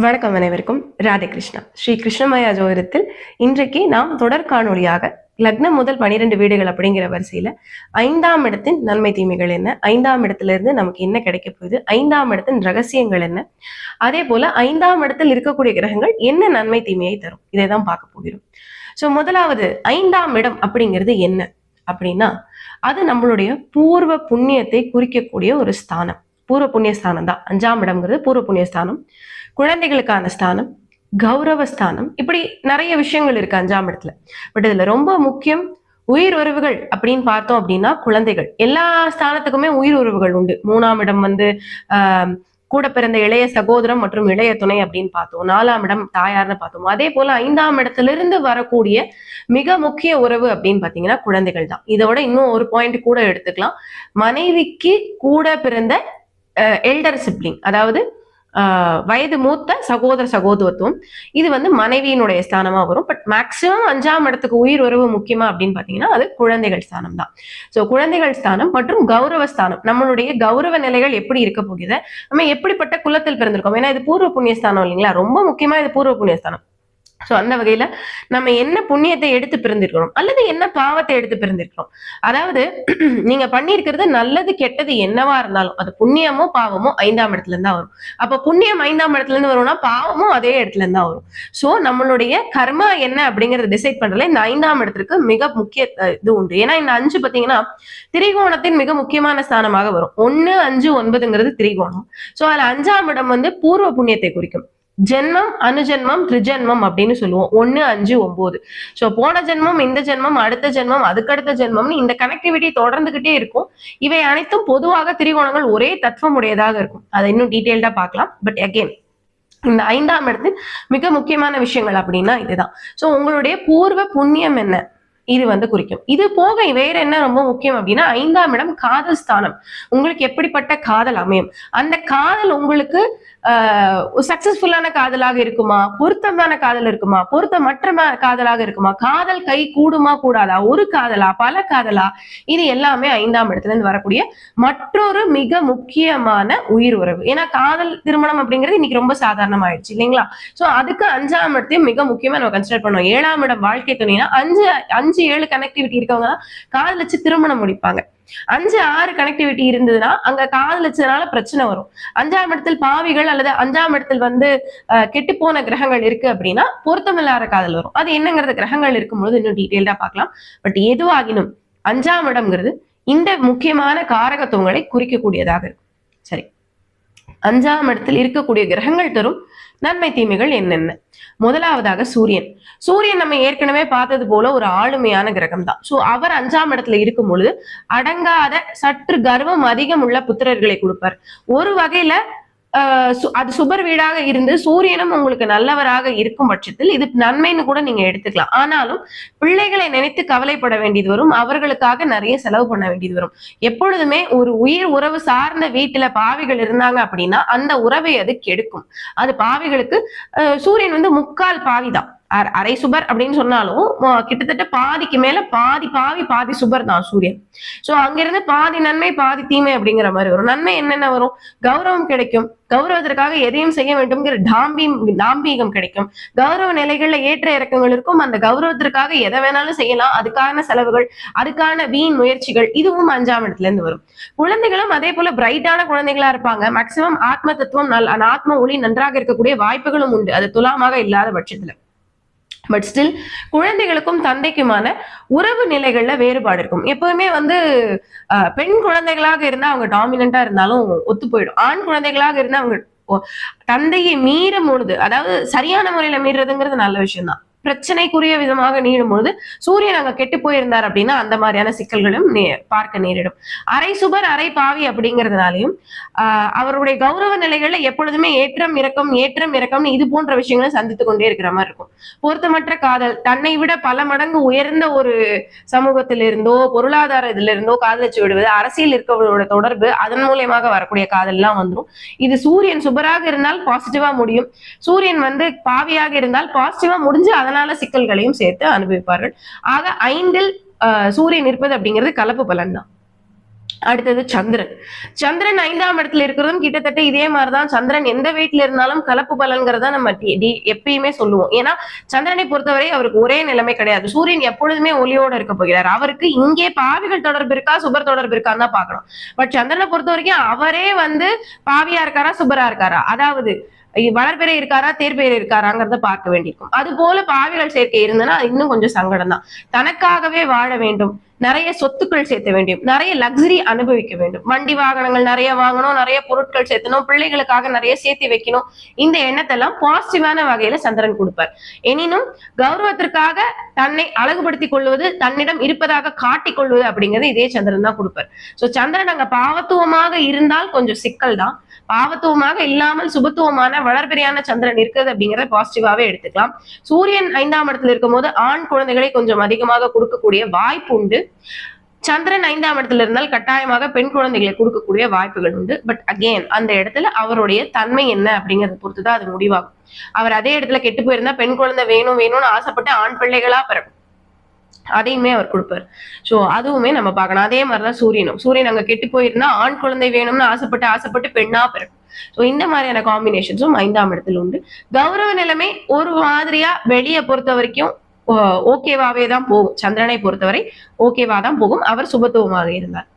வணக்கம் அனைவருக்கும். ராதே கிருஷ்ணா. ஸ்ரீ கிருஷ்ணமயா ஜோதிடத்தில் இன்றைக்கு நாம் தொடர் காணொலியாக லக்னம் முதல் பனிரெண்டு வீடுகள் அப்படிங்கிற வரிசையில ஐந்தாம் இடத்தின் நன்மை தீமைகள் என்ன? ஐந்தாம் இடத்துல இருந்து நமக்கு என்ன கிடைக்க போகுது? ஐந்தாம் இடத்தின் ரகசியங்கள் என்ன? அதே போல ஐந்தாம் இடத்தில் இருக்கக்கூடிய கிரகங்கள் என்ன நன்மை தீமையை தரும்? இதை தான் பார்க்க போகிறோம். ஸோ முதலாவது ஐந்தாம் இடம் அப்படிங்கிறது என்ன? அப்படின்னா அது நம்மளுடைய பூர்வ புண்ணியத்தை குறிக்கக்கூடிய ஒரு ஸ்தானம். பூர்வ புண்ணிய ஸ்தானம் தான் அஞ்சாம் இடம்ங்கிறது பூர்வ புண்ணிய ஸ்தானம் குழந்தைகளுக்கான ஸ்தானம் கௌரவ ஸ்தானம் இப்படி நிறைய விஷயங்கள் இருக்கு அஞ்சாம் இடத்துல. பட் இதுல ரொம்ப முக்கியம் உயிர் உறவுகள் அப்படின்னு பார்த்தோம் அப்படின்னா குழந்தைகள். எல்லா ஸ்தானத்துக்குமே உயிர் உறவுகள் உண்டு. மூணாம் இடம் வந்து ஆஹ் கூட பிறந்த இளைய சகோதரம் மற்றும் இளைய துணை அப்படின்னு பார்த்தோம். நாலாம் இடம் தாயார்னு பார்த்தோம். அதே போல ஐந்தாம் இடத்துல இருந்து வரக்கூடிய மிக முக்கிய உறவு அப்படின்னு பாத்தீங்கன்னா குழந்தைகள் தான். இதோட இன்னும் ஒரு பாயிண்ட் கூட எடுத்துக்கலாம். மனைவிக்கு கூட பிறந்த எல்டர் சிப்ளிங் அதாவது வயது மூத்த சகோதர சகோதரத்துவம். இது வந்து மனைவியினுடைய ஸ்தானமா வரும். பட் மேக்சிமம் அஞ்சாம் இடத்துக்கு உயிர் உறவு முக்கியமா அப்படின்னு பாத்தீங்கன்னா அது குழந்தைகள் ஸ்தானம் தான். ஸோ குழந்தைகள் ஸ்தானம் மற்றும் கௌரவ ஸ்தானம். நம்மளுடைய கௌரவ நிலைகள் எப்படி இருக்க போகுது? நம்ம எப்படிப்பட்ட குலத்தில் பிறந்திருக்கோம்? ஏன்னா இது பூர்வ புண்ணியஸ்தானம் இல்லைங்களா? ரொம்ப முக்கியமா இது பூர்வ புண்ணியஸ்தானம் ஸோ அந்த வகையில நம்ம என்ன புண்ணியத்தை எடுத்து பிறந்திருக்கிறோம் அல்லது என்ன பாவத்தை எடுத்து பிறந்திருக்கிறோம் அதாவது நீங்க பண்ணியிருக்கிறது நல்லது கெட்டது என்னவா இருந்தாலும் அது புண்ணியமோ பாவமோ ஐந்தாம் இடத்துல இருந்தா வரும். அப்ப புண்ணியம் ஐந்தாம் இடத்துல இருந்து வரும்னா பாவமும் அதே இடத்துல இருந்தா வரும். சோ நம்மளுடைய கர்மா என்ன அப்படிங்கறத டிசைட் பண்றதுல இந்த ஐந்தாம் இடத்திற்கு மிக முக்கிய இது உண்டு. ஏன்னா இந்த அஞ்சு பாத்தீங்கன்னா திரிகோணத்தின் மிக முக்கியமான ஸ்தானமாக வரும். ஒன்னு அஞ்சு ஒன்பதுங்கிறது திரிகோணம். சோ அதுல அஞ்சாம் இடம் வந்து பூர்வ புண்ணியத்தை குறிக்கும். ஜென்மம் அனுஜென்மம் திரிஜென்மம் அப்படின்னு சொல்லுவோம். ஒன்னு அஞ்சு ஒன்பது சோ போன ஜென்மம் இந்த ஜென்மம் அடுத்த ஜென்மம் அதுக்கடுத்த ஜென்மம்னு இந்த கனெக்டிவிட்டி தொடர்ந்துகிட்டே இருக்கும். இவை அனைத்தும் பொதுவாக திரிகோணங்கள் ஒரே தத்துவம் உடையதாக இருக்கும். அதை இன்னும் டீட்டெயில்டா பார்க்கலாம். பட் அகெயின் இந்த ஐந்தாம் இடத்தில் மிக முக்கியமான விஷயங்கள் அப்படின்னா இதுதான். சோ உங்களுடைய பூர்வ புண்ணியம் என்ன? இது வந்து குறிக்கும். இது போக வேற என்ன ரொம்ப முக்கியம் அப்படின்னா ஐந்தாம் இடம் காதல் ஸ்தானம். உங்களுக்கு எப்படிப்பட்ட காதல் அமையும்? அந்த காதல் உங்களுக்கு சக்சஸ்ஃபுல்லான காதலாக இருக்குமா? பொருத்தமான காதல் இருக்குமா? பொருத்தமற்ற காதலாக இருக்குமா? காதல் கை கூடுமா கூடாதா? ஒரு காதலா? பல காதலா? இது எல்லாமே ஐந்தாம் இடத்துல இருந்து வரக்கூடிய மற்றொரு மிக முக்கியமான உயிர் உறவு. ஏன்னா காதல் திருமணம் அப்படிங்கிறது இன்னைக்கு ரொம்ப சாதாரணமாயிடுச்சு இல்லைங்களா? சோ அதுக்கு அஞ்சாம் இடத்தையும் மிக முக்கியமா நம்ம கன்சிடர் பண்ணுவோம் ஏழாம் இடம் வாழ்க்கை துணைனா அஞ்சு அஞ்சு ஏழு கனெக்டிவிட்டி இருக்கவங்க தான் காதலிச்சு திருமணம் முடிப்பாங்க. அஞ்சு ஆறு கனெக்டிவிட்டி இருந்ததுன்னா அங்க காதலிச்சதுனால பிரச்சனை வரும். அஞ்சாம் இடத்தில் பாவிகள் அல்லது அஞ்சாம் இடத்தில் வந்து கெட்டு போன கிரகங்கள் இருக்கு அப்படின்னா பொருத்தமில்லாத காதல் வரும். அது என்னங்கிறது கிரகங்கள் இருக்கும்பொழுது இன்னும் டீட்டெயில்டா பார்க்கலாம். பட் எதுவாகினும் அஞ்சாம் இடம்ங்கிறது இந்த முக்கியமான காரகத்துவங்களை குறிக்கக்கூடியதாக இருக்கும். சரி. அஞ்சாம் இடத்தில் இருக்கக்கூடிய கிரகங்கள் தரும் நன்மை தீமைகள் என்னென்ன? முதலாவதாக சூரியன். சூரியன் நம்ம ஏற்கனவே பார்த்தது போல ஒரு ஆளுமையான கிரகம் தான் சோ அவர் அஞ்சாம் இடத்துல இருக்கும் பொழுது அடங்காத சற்று கர்வம் அதிகம் உள்ள புத்திரர்களை கொடுப்பார். ஒரு வகையில அது சுபர் வீடாக இருந்து சூரியனும் உங்களுக்கு நல்லவராக இருக்கும் பட்சத்தில் இது நன்மைன்னு கூட நீங்க எடுத்துக்கலாம். ஆனாலும் பிள்ளைகளை நினைத்து கவலைப்பட வேண்டியது வரும். அவர்களுக்காக நிறைய செலவு பண்ண வேண்டியது வரும். எப்பொழுதுமே ஒரு உயிர் உறவு சார்ந்த வீட்டுல பாவிகள் இருந்தாங்க அப்படின்னா அந்த உறவை அது கெடுக்கும். அது பாவிகளுக்கு ஆஹ் சூரியன் வந்து முக்கால் பாவிதான். அரை சுபர் அப்படின்னு சொன்னாலும் கிட்டத்தட்ட பாதிக்கு மேல பாதி பாவி பாதி சுபர் தான் சூரியன். சோ அங்கிருந்து பாதி நன்மை பாதி தீமை அப்படிங்கிற மாதிரி வரும். நன்மை என்னென்ன வரும்? கௌரவம் கிடைக்கும். கௌரவத்திற்காக எதையும் செய்ய வேண்டும்ங்கிற டாம்பி தாம்பீகம் கிடைக்கும். கௌரவ நிலைகள்ல ஏற்ற இறக்கங்கள் இருக்கும். அந்த கௌரவத்திற்காக எதை வேணாலும் செய்யலாம். அதுக்கான செலவுகள் அதுக்கான வீண் முயற்சிகள் இதுவும் அஞ்சாம் இடத்துல இருந்து வரும். குழந்தைகளும் அதே போல பிரைட்டான குழந்தைகளா இருப்பாங்க. மேக்சிமம் ஆத்ம தத்துவம் நல் ஆத்ம ஒளி நன்றாக இருக்கக்கூடிய வாய்ப்புகளும் உண்டு. அது துலாமாக இல்லாத பட்சத்துல. பட் ஸ்டில் குழந்தைகளுக்கும் தந்தைக்குமான உறவு நிலைகள்ல வேறுபாடு இருக்கும். எப்பவுமே வந்து பெண் குழந்தைகளாக இருந்தா அவங்க டாமினண்டா இருந்தாலும் ஒத்து போயிடும். ஆண் குழந்தைகளாக இருந்தா அவங்க தந்தையை மீறும் பொழுது அதாவது சரியான முறையில மீறுறதுங்கிறது நல்ல விஷயம் தான் பிரச்சனைக்குரிய விதமாக நீடும் பொழுது சூரியன் அங்க கெட்டு போயிருந்தார் அப்படின்னா அந்த மாதிரியான சிக்கல்களும் பார்க்க நேரிடும். அரை சுபர் அரை பாவி அப்படிங்கிறதுனாலையும் ஆஹ் அவருடைய கௌரவ நிலைகள்ல எப்பொழுதுமே ஏற்றம் இறக்கம் ஏற்றம் இறக்கம்னு இது போன்ற விஷயங்களை சந்தித்து கொண்டே இருக்கிற மாதிரி இருக்கும். பொருத்தமற்ற காதல் தன்னை விட பல மடங்கு உயர்ந்த ஒரு சமூகத்திலிருந்தோ பொருளாதார இதுல இருந்தோ காதலிச்சு விடுவது அரசியல் இருக்கவர்களோட தொடர்பு அதன் மூலியமாக வரக்கூடிய காதல் எல்லாம் வந்துடும் இது சூரியன் சுபராக இருந்தால் பாசிட்டிவா முடியும். சூரியன் வந்து பாவியாக இருந்தால் பாசிட்டிவா முடிஞ்சு அதனால சிக்கல்களையும் சேர்த்து அனுபவிப்பார்கள். ஆக ஐந்தில் சூரியன் இருப்பது அப்படிங்கிறது கலப்பு பலன் தான் அடுத்தது சந்திரன். சந்திரன் ஐந்தாம் இடத்துல இருக்கிறதும் கிட்டத்தட்ட இதே மாதிரிதான். சந்திரன் எந்த வீட்டுல இருந்தாலும் கலப்பு பலன்கிறத நம்ம எப்பயுமே சொல்லுவோம். ஏன்னா சந்திரனை பொறுத்தவரை அவருக்கு ஒரே நிலைமை கிடையாது. சூரியன் எப்பொழுதுமே ஒளியோட இருக்க போகிறார். அவருக்கு இங்கே பாவிகள் தொடர்பு இருக்கா சுபர் தொடர்பு இருக்கான்னு தான் பார்க்கணும். பட் சந்திரனை பொறுத்த வரைக்கும் அவரே வந்து பாவியா இருக்காரா சுபரா இருக்காரா? அதாவது வளர்பிறை இருக்காரா தேர்பிறை இருக்காராங்கிறத பார்க்க வேண்டியிருக்கும். அது போல பாவிகள் சேர்க்கை இருந்ததுன்னா இன்னும் கொஞ்சம் சங்கடம் தான் தனக்காகவே வாழ வேண்டும். நிறைய சொத்துக்கள் சேர்த்த வேண்டும். நிறைய லக்ஸரி அனுபவிக்க வேண்டும். வண்டி வாகனங்கள் நிறைய வாங்கணும் நிறைய பொருட்கள் சேர்த்தணும் பிள்ளைகளுக்காக நிறைய சேர்த்து வைக்கணும். இந்த எண்ணத்தெல்லாம் பாசிட்டிவான வகையில சந்திரன் கொடுப்பார். எனினும் கௌரவத்திற்காக தன்னை அழகுபடுத்திக் கொள்வது தன்னிடம் இருப்பதாக காட்டிக் கொள்வது அப்படிங்கிறது இதே சந்திரன் தான் கொடுப்பார். சோ சந்திரன் அங்க பாவத்துவமாக இருந்தால் கொஞ்சம் சிக்கல் தான் பாவத்துவமாக இல்லாமல் சுபத்துவமான வளர்பிறையான சந்திரன் இருக்கிறது அப்படிங்கறத பாசிட்டிவாவே எடுத்துக்கலாம். சூரியன் ஐந்தாம் இடத்துல இருக்கும்போது ஆண் குழந்தைகளை கொஞ்சம் அதிகமாக கொடுக்கக்கூடிய வாய்ப்பு உண்டு. சந்திரன் ஐந்தாம் இடத்துல இருந்தால் கட்டாயமாக பெண் குழந்தைகளை கொடுக்கக்கூடிய வாய்ப்புகள் உண்டு. பட் அகெயின் அந்த இடத்துல அவருடைய தன்மை என்ன அப்படிங்கறத பொறுத்து தான் அது முடிவாகும். அவர் அதே இடத்துல கெட்டு போயிருந்தா பெண் குழந்தை வேணும் வேணும்னு ஆசைப்பட்டு ஆண் பிள்ளைகளா பிறக்கும். அதையுமே அவர் கொடுப்பார். சோ அதுவுமே நம்ம பார்க்கணும். அதே மாதிரிதான் சூரியனும். சூரியன் அங்க கெட்டு போயிருந்தா ஆண் குழந்தை வேணும்னு ஆசைப்பட்டு ஆசைப்பட்டு பெண்ணா பிறக்கும். சோ இந்த மாதிரியான காம்பினேஷன்ஸும் ஐந்தாம் இடத்துல உண்டு. கௌரவ நிலைமை ஒரு மாதிரியா வெளியே பொறுத்த வரைக்கும் ஓகேவாவே தான் போகும். சந்திரனை பொறுத்தவரை ஓகேவா தான் போகும். அவர் சுபத்துவமாக இருந்தார்.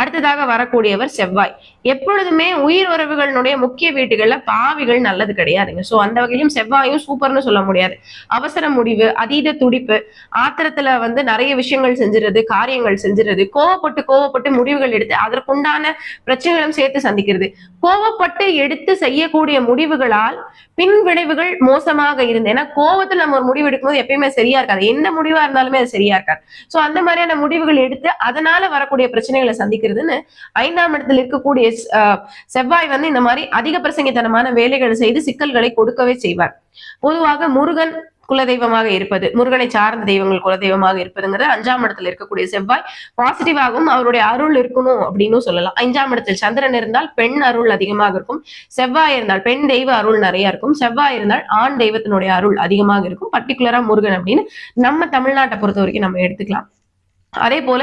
அடுத்ததாக வரக்கூடியவர் செவ்வாய். எப்பொழுதுமே உயிர் உறவுகளுடைய முக்கிய வீட்டுகள்ல பாவிகள் நல்லது கிடையாதுங்க. சோ அந்த வகையிலும் செவ்வாயும் சூப்பர்னு சொல்ல முடியாது. அவசர முடிவு அதீத துடிப்பு ஆத்திரத்துல வந்து நிறைய விஷயங்கள் செஞ்சிருது காரியங்கள் செஞ்சிருது கோவப்பட்டு கோவப்பட்டு முடிவுகள் எடுத்து அதற்குண்டான பிரச்சனைகளும் சேர்த்து சந்திக்கிறது. கோவப்பட்டு எடுத்து செய்யக்கூடிய முடிவுகளால் பின் விளைவுகள் மோசமாக இருந்து ஏன்னா கோவத்துல நம்ம ஒரு முடிவு எடுக்கும்போது எப்பயுமே சரியா இருக்காது. எந்த முடிவா இருந்தாலுமே அது சரியா இருக்காது. சோ அந்த மாதிரியான முடிவுகள் எடுத்து அதனால வரக்கூடிய பிரச்சனைகளை சந்திக்கிறதுன்னு ஐந்தாம் இடத்துல இருக்கக்கூடிய செவ்வாய் வந்து இந்த மாதிரி அதிக பிரசங்கித்தனமான வேலைகளை செய்து சிக்கல்களை கொடுக்கவே செய்வார். பொதுவாக முருகன் குலதெய்வமாக இருப்பது முருகனை சார்ந்த தெய்வங்கள் குலதெய்வமாக இருப்பதுங்கிறது அஞ்சாம் இடத்துல இருக்கக்கூடிய செவ்வாய். பாசிட்டிவாகவும் அவருடைய அருள் இருக்கணும் அப்படின்னு சொல்லலாம். அஞ்சாம் இடத்தில் சந்திரன் இருந்தால் பெண் அருள் அதிகமாக இருக்கும். செவ்வாய் இருந்தால் பெண் தெய்வ அருள் நிறைய இருக்கும். செவ்வாய் இருந்தால் ஆண் தெய்வத்தினுடைய அருள் அதிகமாக இருக்கும். பர்டிகுலரா முருகன் அப்படின்னு நம்ம தமிழ்நாட்டை பொறுத்த வரைக்கும் நம்ம எடுத்துக்கலாம். அதே போல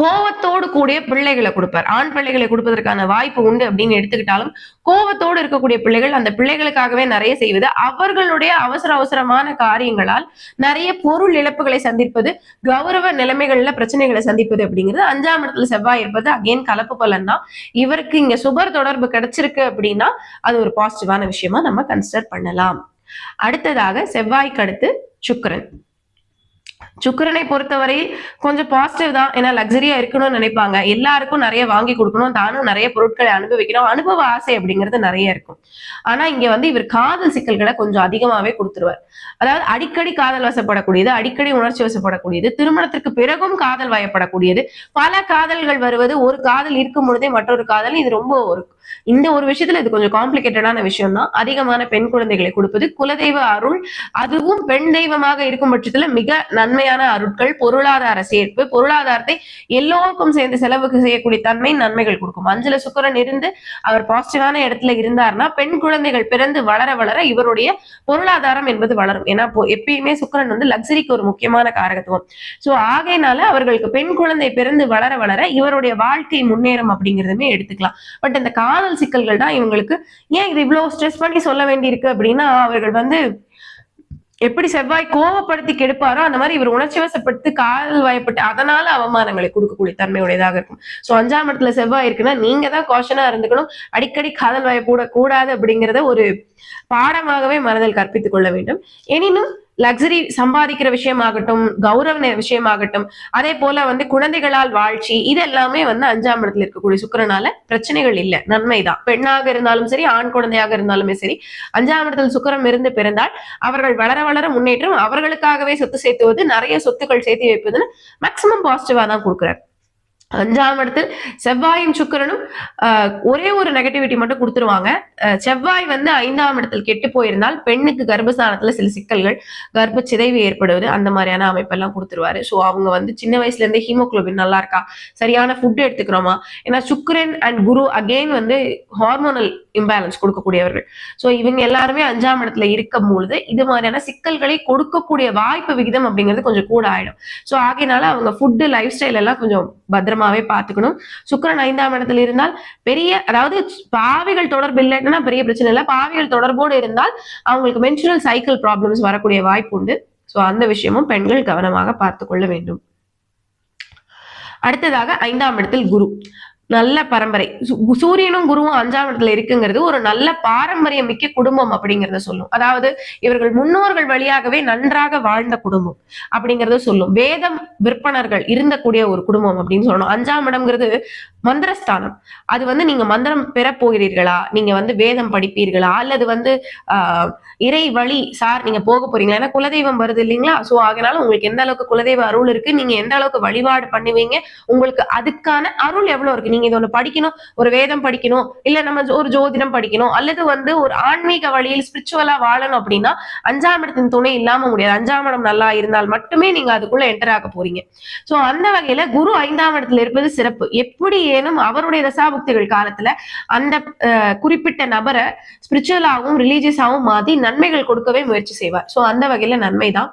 கோவத்தோடு கூடிய பிள்ளைகளை கொடுப்பார். ஆண் பிள்ளைகளை கொடுப்பதற்கான வாய்ப்பு உண்டு அப்படின்னு எடுத்துக்கிட்டாலும் கோவத்தோடு இருக்கக்கூடிய பிள்ளைகள் அந்த பிள்ளைகளுக்காகவே நிறைய செய்வது அவர்களுடைய அவசர அவசரமான காரியங்களால் நிறைய பொருள் இழப்புகளை சந்திப்பது கௌரவ நிலைமைகள்ல பிரச்சனைகளை சந்திப்பது அப்படிங்கிறது அஞ்சாம் இடத்துல செவ்வாய் இருப்பது. அகைன் கலப்பு பலன் தான். இவருக்கு இங்க சுபர் தொடர்பு கிடைச்சிருக்கு அப்படின்னா அது ஒரு பாசிட்டிவான விஷயமா நம்ம கன்சிடர் பண்ணலாம். அடுத்ததாக செவ்வாய்க்கு அடுத்து சுக்கரன். சுக்கிரனை பொறுத்தவரையில் கொஞ்சம் பாசிட்டிவ் தான். ஏன்னா லக்ஸரியா இருக்கணும்னு நினைப்பாங்க. எல்லாருக்கும் நிறைய வாங்கி கொடுக்கணும். தானும் நிறைய பொருட்களை அனுபவிக்கணும். அனுபவ ஆசை அப்படிங்கிறது நிறைய இருக்கும். ஆனா இங்க வந்து இவர் காதல் சிக்கல்களை கொஞ்சம் அதிகமாவே கொடுத்துருவார். அதாவது அடிக்கடி காதல் வசப்படக்கூடியது அடிக்கடி உணர்ச்சி வசப்படக்கூடியது திருமணத்திற்கு பிறகும் காதல் வயப்படக்கூடியது. பல காதல்கள் வருவது ஒரு காதல் இருக்கும் பொழுதே மற்றொரு காதல் இது ரொம்ப ஒரு இந்த ஒரு விஷயத்துல இது கொஞ்சம் காம்ப்ளிகேட்டடான விஷயம் தான் அதிகமான பெண் குழந்தைகளை கொடுப்பது குலதெய்வ அருள். அதுவும் பெண் தெய்வமாக இருக்கும் பட்சத்துல மிக நன்மையான அருட்கள் பொருளாதார சேர்ப்பு பொருளாதாரத்தை எல்லோருக்கும் சேர்ந்து செலவுக்கு செய்யக்கூடிய தன்மை நன்மைகள் கொடுக்கும். அஞ்சல சுக்கரன் இருந்து அவர் பாசிட்டிவான இடத்துல இருந்தார்னா பெண் குழந்தைகள் பிறந்து வளர வளர இவருடைய பொருளாதாரம் என்பது வளரும். ஏன்னா எப்பயுமே சுக்கரன் வந்து லக்ஸரிக்கு ஒரு முக்கியமான காரகத்துவம். சோ ஆகையினால அவர்களுக்கு பெண் குழந்தை பிறந்து வளர வளர இவருடைய வாழ்க்கை முன்னேறும் அப்படிங்கிறதுமே எடுத்துக்கலாம். பட் இந்த கால காதல் சிக்கல்கள் தான் இவங்களுக்கு. ஏன் இது இவ்வளவு ஸ்ட்ரெஸ் பண்ணி சொல்ல வேண்டியிருக்கு அப்படின்னா அவர்கள் வந்து எப்படி செவ்வாய் கோவப்படுத்தி கெடுப்பாரோ அந்த மாதிரி இவர் உணர்ச்சி வசப்பட்டு காதல் வயப்பட்டு அதனால அவமானங்களை கொடுக்கக்கூடிய தன்மையுடையதாக இருக்கும். சோ அஞ்சாம் இடத்துல செவ்வாய் இருக்குன்னா நீங்க தான் காஷனா இருந்துக்கணும். அடிக்கடி காதல் வயப்பட கூடாது அப்படிங்கறத ஒரு பாடமாகவே மனதில் கற்பித்துக் கொள்ள வேண்டும். எனினும் லக்ஸரி சம்பாதிக்கிற விஷயமாகட்டும் கௌரவ விஷயமாகட்டும் அதே போல வந்து குழந்தைகளால் வாழ்ச்சி இது எல்லாமே வந்து அஞ்சாம் இடத்துல இருக்கக்கூடிய சுக்கரனால பிரச்சனைகள் இல்லை நன்மைதான். பெண்ணாக இருந்தாலும் சரி ஆண் குழந்தையாக இருந்தாலுமே சரி அஞ்சாம் இடத்தில் சுக்கரம் இருந்து பிறந்தால் அவர்கள் வளர வளர முன்னேற்றம் அவர்களுக்காகவே சொத்து சேர்த்துவது நிறைய சொத்துக்கள் சேர்த்து வைப்பதுன்னு மேக்சிமம் பாசிட்டிவா தான் கொடுக்குறாரு. அஞ்சாம் இடத்தில் செவ்வாயும் சுக்கரனும் ஒரே ஒரு நெகட்டிவிட்டி மட்டும் கொடுத்துருவாங்க. செவ்வாய் வந்து ஐந்தாம் இடத்தில் கெட்டு போயிருந்தால் பெண்ணுக்கு கர்ப்பஸ்தானத்துல சில சிக்கல்கள் கர்ப்ப சிதைவு ஏற்படுவது அந்த மாதிரியான அமைப்பெல்லாம் கொடுத்துருவாரு. ஸோ அவங்க வந்து சின்ன வயசுல இருந்தே ஹீமோகுளோபின் நல்லா இருக்கா? சரியான ஃபுட் எடுத்துக்கிறோமா? ஏன்னா சுக்கரன் அண்ட் குரு அகெயின் வந்து ஹார்மோனல் இம்பேலன்ஸ் கொடுக்கக்கூடியவர்கள். ஸோ இவங்க எல்லாருமே அஞ்சாம் இடத்துல இருக்கும் பொழுது இது மாதிரியான சிக்கல்களை கொடுக்கக்கூடிய வாய்ப்பு விகிதம் அப்படிங்கிறது கொஞ்சம் கூட ஆயிடும். ஸோ ஆகையினால அவங்க ஃபுட்டு லைஃப் ஸ்டைல் எல்லாம் கொஞ்சம் பத்திரமா கவனமாவே பார்த்துக்கணும். சுக்கரன் ஐந்தாம் இடத்துல இருந்தால் பெரிய அதாவது பாவிகள் தொடர்பு இல்லைன்னா பெரிய பிரச்சனை இல்லை. பாவிகள் தொடர்போடு இருந்தால் அவங்களுக்கு மென்சுரல் சைக்கிள் ப்ராப்ளம்ஸ் வரக்கூடிய வாய்ப்பு உண்டு. ஸோ அந்த விஷயமும் பெண்கள் கவனமாக பார்த்து கொள்ள வேண்டும். அடுத்ததாக ஐந்தாம் இடத்தில் குரு. நல்ல பரம்பரை. சு- சூரியனும் குருவும் அஞ்சாம் இடத்துல இருக்குங்கிறது ஒரு நல்ல பாரம்பரியம் மிக்க குடும்பம் அப்படிங்கறத சொல்லும். அதாவது இவர்கள் முன்னோர்கள் வழியாகவே நன்றாக வாழ்ந்த குடும்பம் அப்படிங்கறத சொல்லும். வேதம் விற்பனர்கள் இருந்தக்கூடிய ஒரு குடும்பம் அப்படின்னு சொல்லணும். அஞ்சாம் இடம்ங்கிறது மந்திரஸ்தானம். அது வந்து நீங்க மந்திரம் பெற போகிறீர்களா நீங்க வந்து வேதம் படிப்பீர்களா? அல்லது வந்து ஆஹ் இறை வழி சார் நீங்க போக போறீங்களா? ஏன்னா குலதெய்வம் வருது இல்லைங்களா? சோ அதனால உங்களுக்கு எந்த அளவுக்கு குலதெய்வ அருள் இருக்கு? நீங்க எந்த அளவுக்கு வழிபாடு பண்ணுவீங்க? உங்களுக்கு அதுக்கான அருள் எவ்வளவு இருக்கு? நீங்க இது ஒண்ணு படிக்கணும் ஒரு வேதம் படிக்கணும் இல்ல நம்ம ஒரு ஜோதிடம் படிக்கணும் அல்லது வந்து ஒரு ஆன்மீக வழியில் ஸ்பிரிச்சுவலா வாழணும் அப்படின்னா அஞ்சாம் இடத்தின் துணை இல்லாம முடியாது. அஞ்சாம் இடம் நல்லா இருந்தால் மட்டுமே நீங்க அதுக்குள்ள என்டர் ஆக போறீங்க. சோ அந்த வகையில குரு ஐந்தாம் இடத்துல இருப்பது சிறப்பு. எப்படி ஏனும் அவருடைய தசாபுக்திகள் காலத்துல அந்த குறிப்பிட்ட நபரை ஸ்பிரிச்சுவலாகவும் ரிலீஜியஸாகவும் மாத்தி நன்மைகள் கொடுக்கவே முயற்சி செய்வார். சோ அந்த வகையில நன்மைதான்.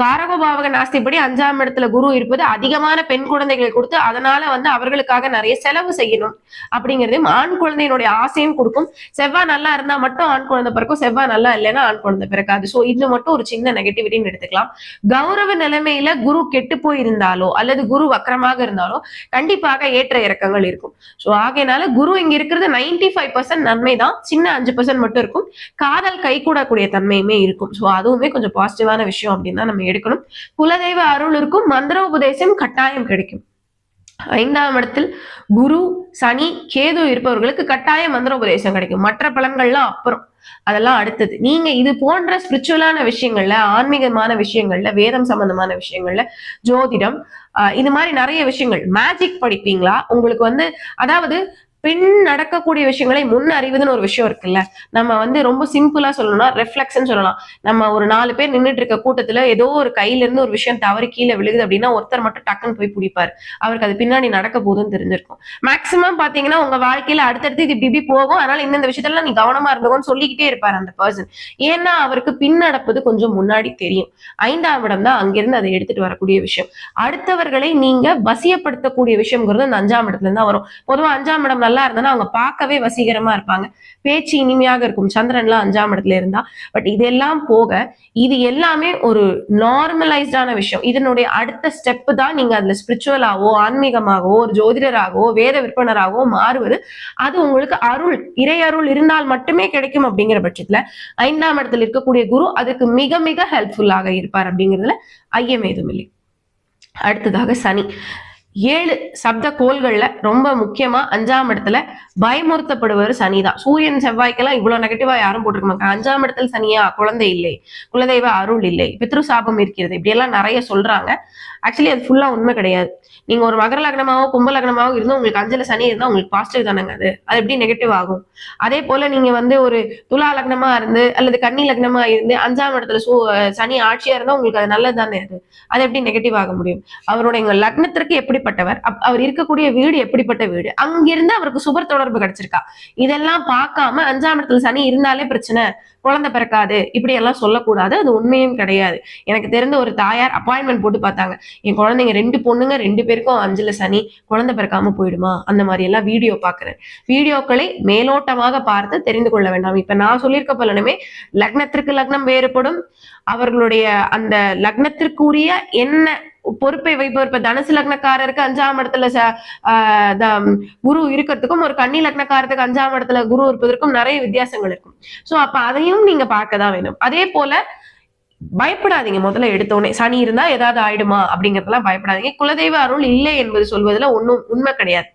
காரகோபாவக நாஸ்திப்படி அஞ்சாம் இடத்துல குரு இருப்பது அதிகமான பெண் குழந்தைகள் கொடுத்து அதனால வந்து அவர்களுக்காக நிறைய செலவு செய்யணும் அப்படிங்கிறதையும் ஆண் குழந்தையினுடைய ஆசையும் கொடுக்கும். செவ்வாய் நல்லா இருந்தா மட்டும் ஆண் குழந்தை பிறக்கும் செவ்வாய் நல்லா இல்லைன்னா ஆண் குழந்தை பிறக்காது. சோ இது மட்டும் ஒரு சின்ன நெகட்டிவிட்டின்னு எடுத்துக்கலாம். கௌரவ நிலைமையில குரு கெட்டு போயிருந்தாலோ அல்லது குரு வக்கரமாக இருந்தாலோ கண்டிப்பாக ஏற்ற இறக்கங்கள் இருக்கும். சோ ஆகையினால குரு இங்க இருக்கிறது 95% ஃபைவ் பர்சன்ட் நன்மை தான். சின்ன அஞ்சு பர்சன்ட் மட்டும் இருக்கும். காதல் கைகூடக்கூடிய தன்மையுமே இருக்கும். சோ அதுவுமே கொஞ்சம் பாசிட்டிவான விஷயம் அப்படின்னு தான் நம்ம எடுக்கணும். குலதெய்வ அருள் இருக்கும் மந்திர உபதேசம் கட்டாயம் கிடைக்கும். ஐந்தாம் இடத்தில் குரு சனி கேது இருப்பவர்களுக்கு கட்டாய மந்திர உபதேசம் கிடைக்கும். மற்ற பலன்கள்லாம் அப்புறம். அதெல்லாம் அடுத்தது. நீங்க இது போன்ற ஸ்பிரிச்சுவலான விஷயங்கள்ல ஆன்மீகமான விஷயங்கள்ல வேதம் சம்பந்தமான விஷயங்கள்ல ஜோதிடம் இது மாதிரி நிறைய விஷயங்கள். மேஜிக் படிப்பீங்களா? உங்களுக்கு வந்து அதாவது பின் நடக்கக்கூடிய விஷயங்களை முன் அறிவுதுன்னு ஒரு விஷயம் இருக்குல்ல. நம்ம வந்து ரொம்ப சிம்பிளா சொல்லணும்னா ரெஃப்ளெக்ஷன் சொல்லலாம். நம்ம ஒரு நாலு பேர் நின்னுட்டு இருக்க கூட்டத்துல ஏதோ ஒரு கையில இருந்து ஒரு விஷயம் தவறி கீழே விழுகுது அப்படின்னா ஒருத்தர் மட்டும் டக்குன்னு போய் பிடிப்பாரு. அவருக்கு அது பின்னாடி நடக்க போகுதுன்னு தெரிஞ்சிருக்கும். மேக்சிமம் பாத்தீங்கன்னா உங்க வாழ்க்கையில அடுத்தடுத்து இது இப்படி இப்படி போகும். அதனால இந்த விஷயத்தெல்லாம் நீ கவனமா இருந்தோம்னு சொல்லிக்கிட்டே இருப்பாரு அந்த பர்சன் ஏன்னா அவருக்கு பின் நடப்பது கொஞ்சம் முன்னாடி தெரியும். ஐந்தாம் இடம் தான் அங்கிருந்து அதை எடுத்துட்டு வரக்கூடிய விஷயம். அடுத்தவர்களை நீங்க வசியப்படுத்தக்கூடிய விஷயம்ங்கிறது அந்த அஞ்சாம் இடத்துல இருந்து தான் வரும். பொதுவா அஞ்சாம் இடம் நல்லா இருந்ததுன்னா அவங்க பார்க்கவே வசீகரமா இருப்பாங்க. பேச்சு இனிமையாக இருக்கும். சந்திரன்லாம் அஞ்சாம் இடத்துல இருந்தா. பட் இதெல்லாம் போக இது எல்லாமே ஒரு நார்மலைஸ்டான விஷயம். இதனுடைய அடுத்த ஸ்டெப் தான் நீங்க அதுல ஸ்பிரிச்சுவலாகவோ ஆன்மீகமாகவோ ஒரு ஜோதிடராகவோ வேத விற்பனராகவோ மாறுவது. அது உங்களுக்கு அருள் இறை அருள் இருந்தால் மட்டுமே கிடைக்கும் அப்படிங்கிற பட்சத்துல ஐந்தாம் இடத்துல இருக்கக்கூடிய குரு அதுக்கு மிக மிக ஹெல்ப்ஃபுல்லாக இருப்பார் அப்படிங்கிறதுல ஐயம் ஏதும் இல்லை. அடுத்ததாக சனி. ஏழு சப்த கோள்கள்ல ரொம்ப முக்கியமா அஞ்சாம் இடத்துல பயமுறுத்தப்படுவர் சனிதான். சூரியன் செவ்வாய்க்கெல்லாம் இவ்வளவு நெகட்டிவா யாரும் போட்டிருக்க மாட்டாங்க. அஞ்சாம் இடத்துல சனியா? குழந்தை இல்லை. குலதெய்வ அருள் இல்லை. பித்ரு சாபம் இருக்கிறது. இப்படி எல்லாம் நிறைய சொல்றாங்க. ஆக்சுவலி அது ஃபுல்லா உண்மை கிடையாது. நீங்க ஒரு மகர லக்னமாவோ கும்ப லக்னமாவோ இருந்தா உங்களுக்கு அஞ்சல சனி இருந்தா உங்களுக்கு பாசிட்டிவ் தானேங்க அது. அது எப்படி நெகட்டிவ் ஆகும்? அதே போல நீங்க வந்து ஒரு துலா லக்னமா இருந்து அல்லது கன்னி லக்னமா இருந்து அஞ்சாம் இடத்துல சூ சனி ஆட்சியா இருந்தா உங்களுக்கு அது நல்லது தானே அது? அது எப்படி நெகட்டிவ் ஆக முடியும்? அவருடைய லக்னத்திற்கு எப்படி எப்படிப்பட்டவர்? அப்- அவர் இருக்கக்கூடிய வீடு எப்படிப்பட்ட வீடு? அங்கிருந்து அவருக்கு சுபர் தொடர்பு கிடைச்சிருக்கா. இதெல்லாம் பார்க்காம அஞ்சாம் இடத்துல சனி இருந்தாலே பிரச்சனை. குழந்தை பிறக்காது. இப்படி எல்லாம் சொல்லக்கூடாது. அது உண்மையும் கிடையாது. எனக்கு தெரிந்த ஒரு தாயார் அப்பாயின்மெண்ட் போட்டு பார்த்தாங்க. என் குழந்தைங்க ரெண்டு பொண்ணுங்க ரெண்டு பேருக்கும் அஞ்சுல சனி குழந்தை பிறக்காம போயிடுமா? அந்த மாதிரி எல்லாம் வீடியோ பார்க்குறேன். வீடியோக்களை மேலோட்டமாக பார்த்து தெரிந்து கொள்ள வேண்டாம். இப்ப நான் சொல்லியிருக்க பலனுமே லக்னத்திற்கு லக்னம் வேறுபடும். அவர்களுடைய அந்த லக்னத்திற்குரிய என்ன பொறுப்பை வைப்பவர் இப்ப தனுசு லக்னக்காரருக்கு அஞ்சாம் இடத்துல ஆஹ் குரு இருக்கிறதுக்கும் ஒரு கன்னி லக்னக்காரத்துக்கு அஞ்சாம் இடத்துல குரு இருப்பதற்கும் நிறைய வித்தியாசங்கள் இருக்கும். சோ அப்ப அதையும் நீங்க பார்க்க தான் வேணும். அதே போல பயப்படாதீங்க முதல்ல எடுத்தோடனே சனி இருந்தா ஏதாவது ஆயிடுமா அப்படிங்கறதெல்லாம் பயப்படாதீங்க. குலதெய்வ அருள் இல்லை என்பது சொல்வதுல ஒண்ணும் உண்மை கிடையாது.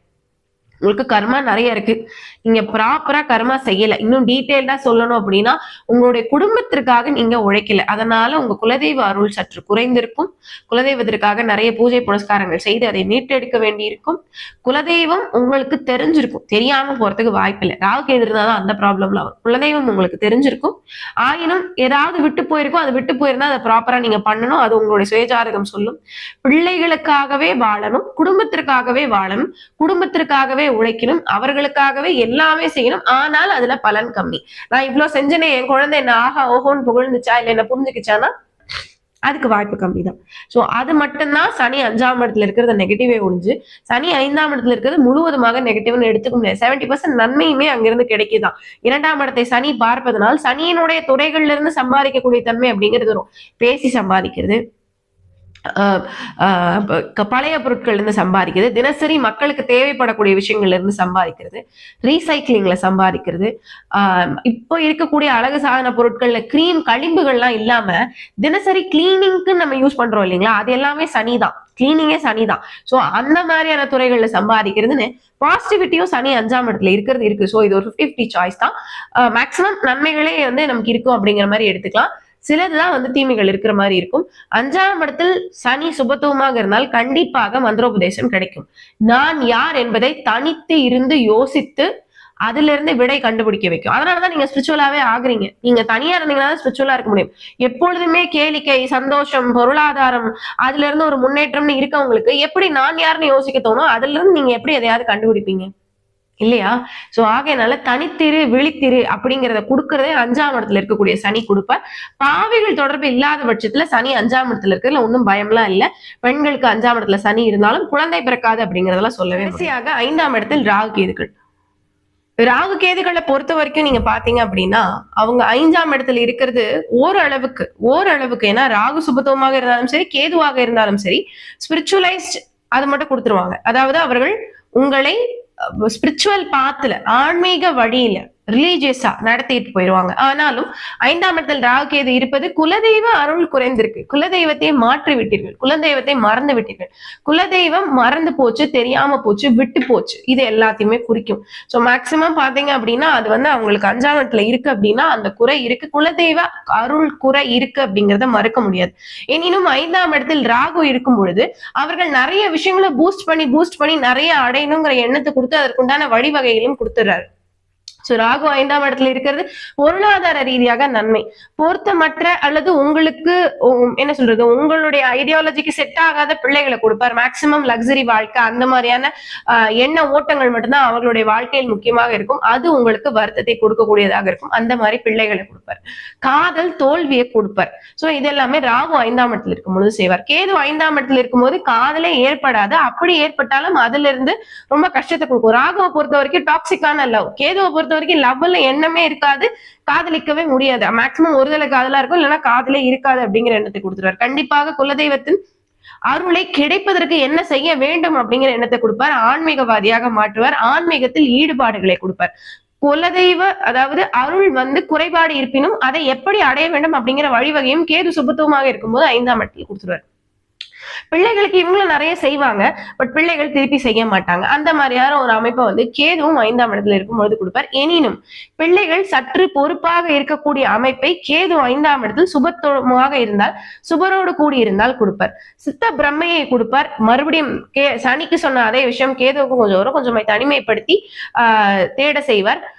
உங்களுக்கு கர்மா நிறைய இருக்கு. நீங்க ப்ராப்பரா கர்மா செய்யல. இன்னும் டீட்டெயில்டா சொல்லணும் அப்படின்னா உங்களுடைய குடும்பத்திற்காக நீங்க உழைக்கல. அதனால உங்க குலதெய்வ அருள் சற்று குறைந்திருக்கும். குலதெய்வத்திற்காக நிறைய பூஜை புனஸ்காரங்கள் செய்து அதை மீட்டெடுக்க வேண்டியிருக்கும். குலதெய்வம் உங்களுக்கு தெரிஞ்சிருக்கும். தெரியாம போறதுக்கு வாய்ப்பில்லை ராவுக்கு எதிர்ந்தாதான் அந்த ப்ராப்ளம்ல வரும். குலதெய்வம் உங்களுக்கு தெரிஞ்சிருக்கும். ஆயினும் ஏதாவது விட்டு போயிருக்கும். அது விட்டு போயிருந்தா அதை ப்ராப்பரா நீங்க பண்ணணும். அது உங்களுடைய சுயஜாதகம் சொல்லும். பிள்ளைகளுக்காகவே வாழணும். குடும்பத்திற்காகவே வாழணும். குடும்பத்திற்காகவே உழைக்கணும் அவர்களுக்காகவே எல்லாமே செய்யணும். ஆனால் அதுல பலன் கம்மி. நான் இவ்வளவு செஞ்சனே என் குழந்தை என்ன ஆஹா ஓஹோன்னு புகழ்ந்துச்சா இல்ல என்ன புரிஞ்சுக்கிச்சானா? அதுக்கு வாய்ப்பு கம்மி தான் ஸோ அது மட்டும்தான் சனி அஞ்சாம் இடத்துல இருக்கிறத நெகட்டிவே ஒழிஞ்சு சனி ஐந்தாம் இடத்துல இருக்கிறது முழுவதுமாக நெகட்டிவ்னு எடுத்துக்க முடியாது. செவன்டி பர்சன்ட் நன்மையுமே அங்கிருந்து கிடைக்குதான். இரண்டாம் இடத்தை சனி பார்ப்பதனால் சனியினுடைய துறைகள்ல இருந்து சம்பாதிக்கக்கூடிய தன்மை அப்படிங்கிறது வரும். பேசி சம்பாதிக்கிறது பழைய பொருட்கள் இருந்து சம்பாதிக்கிறது. தினசரி மக்களுக்கு தேவைப்படக்கூடிய விஷயங்கள்ல இருந்து சம்பாதிக்கிறது. ரீசைக்ளிங்ல சம்பாதிக்கிறது. ஆஹ் இப்போ இருக்கக்கூடிய அழகு சாதன பொருட்கள்ல கிரீம் கழிம்புகள்லாம் இல்லாம தினசரி கிளீனிங்க்கு நம்ம யூஸ் பண்றோம் இல்லைங்களா? அது எல்லாமே சனி தான் கிளீனிங்கே சனி தான் ஸோ அந்த மாதிரியான துறைகள்ல சம்பாதிக்கிறதுன்னு பாசிட்டிவிட்டியும் சனி அஞ்சாம் இடத்துல இருக்கிறது இருக்கு. ஸோ இது ஒரு ஃபிஃப்டி ஃபிஃப்டி சாய்ஸ் தான். மேக்ஸிமம் நன்மைகளே வந்து நமக்கு இருக்கும் அப்படிங்கிற மாதிரி எடுத்துக்கலாம். சிலதுதான் வந்து தீமைகள் இருக்கிற மாதிரி இருக்கும். அஞ்சாம் இடத்தில் சனி சுபத்துவமாக இருந்தால் கண்டிப்பாக மந்திரோபதேசம் கிடைக்கும். நான் யார் என்பதை தனித்து இருந்து யோசித்து அதுல இருந்து விடை கண்டுபிடிக்க வைக்கும். அதனாலதான் நீங்க ஸ்பிரிச்சுவலாவே ஆகுறீங்க. நீங்க தனியா இருந்தீங்கன்னா ஸ்பிரிச்சுவலா இருக்க முடியும். எப்பொழுதுமே கேளிக்கை சந்தோஷம் பொருளாதாரம் அதுல இருந்து ஒரு முன்னேற்றம்னு இருக்கவங்களுக்கு எப்படி நான் யாருன்னு யோசிக்க தோணும் அதுல இருந்து நீங்க எப்படி எதையாவது கண்டுபிடிப்பீங்க? இல்லையா? சோ ஆகையனால தனித்திரு விழித்திரு அப்படிங்கறத கொடுக்கறதே அஞ்சாம் இடத்துல இருக்கக்கூடிய சனி கொடுப்பார் பாவிகள் தொடர்பு இல்லாத பட்சத்துல சனி அஞ்சாம் இடத்துல இருக்கிறதுல ஒன்றும் பயம்லாம் இல்ல. பெண்களுக்கு அஞ்சாம் இடத்துல சனி இருந்தாலும் குழந்தை பிறக்காது அப்படிங்கறதெல்லாம் சொல்லவே கடைசியாக ஐந்தாம் இடத்தில் ராகு கேதுகள் ராகு கேதுகளை பொறுத்த வரைக்கும் நீங்க பாத்தீங்க அப்படின்னா அவங்க ஐந்தாம் இடத்துல இருக்கிறது ஓரளவுக்கு ஓரளவுக்கு ஏன்னா ராகு சுபத்துவமாக இருந்தாலும் சரி கேதுவாக இருந்தாலும் சரி ஸ்பிரிச்சுவலைஸ்ட் அது மட்டும் கொடுத்துருவாங்க. அதாவது அவர்கள் உங்களை ஸ்பிரிச்சுவல் பாத்துல ஆன்மீக வழியில ரிலீஜியஸா நடத்திட்டு போயிடுவாங்க ஆனாலும் ஐந்தாம் இடத்தில் ராகுகேது இருப்பது குலதெய்வ அருள் குறைந்திருக்கு. குலதெய்வத்தை மாற்றி விட்டீர்கள் குலதெய்வத்தை மறந்து விட்டீர்கள். குலதெய்வம் மறந்து போச்சு தெரியாம போச்சு விட்டு போச்சு. இது எல்லாத்தையுமே குறிக்கும். ஸோ மேக்சிமம் பாத்தீங்க அப்படின்னா அது வந்து அவங்களுக்கு அஞ்சாம் இடத்துல இருக்கு அப்படின்னா அந்த குறை இருக்கு. குலதெய்வ அருள் குறை இருக்கு அப்படிங்கறத மறுக்க முடியாது. எனினும் ஐந்தாம் இடத்தில் ராகு இருக்கும் பொழுது அவர்கள் நிறைய விஷயங்களை பூஸ்ட் பண்ணி பூஸ்ட் பண்ணி நிறைய அடையணுங்கிற எண்ணத்தை கொடுத்து அதற்குண்டான வழிவகைகளும் கொடுத்துறாரு ஸோ ராகு ஐந்தாம் இடத்துல இருக்கிறது பொருளாதார ரீதியாக நன்மை. பொருத்தமற்ற அல்லது உங்களுக்கு என்ன சொல்றது உங்களுடைய ஐடியாலஜிக்கு செட் ஆகாத பிள்ளைகளை கொடுப்பார். மேக்சிமம் லக்ஸரி வாழ்க்கை அந்த மாதிரியான எண்ண ஓட்டங்கள் மட்டும்தான் அவர்களுடைய வாழ்க்கையில் முக்கியமாக இருக்கும். அது உங்களுக்கு வருத்தத்தை கொடுக்கக்கூடியதாக இருக்கும். அந்த மாதிரி பிள்ளைகளை கொடுப்பார். காதல் தோல்வியை கொடுப்பார். ஸோ இது எல்லாமே ராகு ஐந்தாம் இடத்துல இருக்கும் பொழுது செய்வார். கேது ஐந்தாம் இடத்துல இருக்கும்போது காதலே ஏற்படாது. அப்படி ஏற்பட்டாலும் அதுல இருந்து ரொம்ப கஷ்டத்தை கொடுக்கும். ராகுவை பொறுத்த வரைக்கும் டாக்ஸிக்கான லவ் கேதுவை பொறுத்த வரைக்கும் லவ்ல எண்ணமே இருக்காது. காதலிக்கவே முடியாது. மேக்சிமம் ஒரு தலை காதலா இருக்கும் இல்லைன்னா காதலே இருக்காது அப்படிங்கிற எண்ணத்தை கொடுத்துருவார். கண்டிப்பாக குலதெய்வத்தின் அருளை கிடைப்பதற்கு என்ன செய்ய வேண்டும் அப்படிங்கிற எண்ணத்தை கொடுப்பார். ஆன்மீகவாதியாக மாற்றுவார். ஆன்மீகத்தில் ஈடுபாடுகளை கொடுப்பார். குலதெய்வ அதாவது அருள் வந்து குறைபாடு இருப்பினும் அதை எப்படி அடைய வேண்டும் அப்படிங்கிற வழிவகையும் கேது சுபத்துவமாக இருக்கும்போது ஐந்தாம் இடத்தில் கொடுத்துருவார். பிள்ளைகளுக்கு இவங்களும் நிறைய செய்வாங்க பட் பிள்ளைகள் திருப்பி செய்ய மாட்டாங்க. அந்த மாதிரியான ஒரு அமைப்பை வந்து கேதுவும் ஐந்தாம் இடத்துல இருக்கும்பொழுது கொடுப்பார். எனினும் பிள்ளைகள் சற்று பொறுப்பாக இருக்கக்கூடிய அமைப்பை கேது ஐந்தாம் இடத்தில் சுபத்துவமாக இருந்தால் சுபரோடு கூடி இருந்தால் கொடுப்பார். சித்த பிரம்மையை கொடுப்பார். மறுபடியும் கே சனிக்கு சொன்ன அதே விஷயம் கேதுவுக்கு கொஞ்சம் வரும் கொஞ்சம் தனிமைப்படுத்தி ஆஹ் தேட செய்வார்.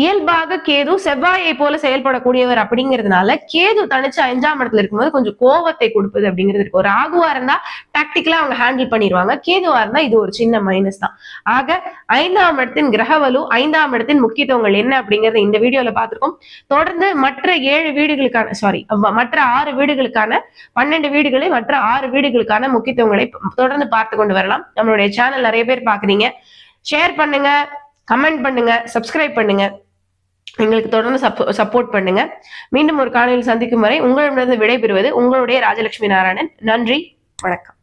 இயல்பாக கேது செவ்வாயை போல செயல்படக்கூடியவர் அப்படிங்கிறதுனால கேது தனிச்சு அஞ்சாம் இடத்துல இருக்கும்போது கொஞ்சம் கோவத்தை கொடுப்பது அப்படிங்கிறது இருக்கும் ஆகுவா இருந்தா டாக்டிக்கலா அவங்க ஹேண்டில் பண்ணிடுவாங்க. கேதுவா இருந்தா இது ஒரு சின்ன மைனஸ் தான். ஆக ஐந்தாம் இடத்தின் கிரகவலு ஐந்தாம் இடத்தின் முக்கியத்துவங்கள் என்ன அப்படிங்கறத இந்த வீடியோல பார்த்திருக்கோம். தொடர்ந்து மற்ற ஏழு வீடுகளுக்கான சாரி மற்ற ஆறு வீடுகளுக்கான பன்னெண்டு வீடுகளை மற்ற ஆறு வீடுகளுக்கான முக்கியத்துவங்களை தொடர்ந்து பார்த்து கொண்டு வரலாம். நம்மளுடைய சேனல் நிறைய பேர் பாக்குறீங்க ஷேர் பண்ணுங்க கமெண்ட் பண்ணுங்க சப்ஸ்கிரைப் பண்ணுங்க. எங்களுக்கு தொடர்ந்து சப்போர்ட் பண்ணுங்க. மீண்டும் ஒரு காலையில் சந்திக்கும் வரை உங்களிடமிருந்து விடைபெறுவது உங்களுடைய ராஜலட்சுமி நாராயணன். நன்றி வணக்கம்.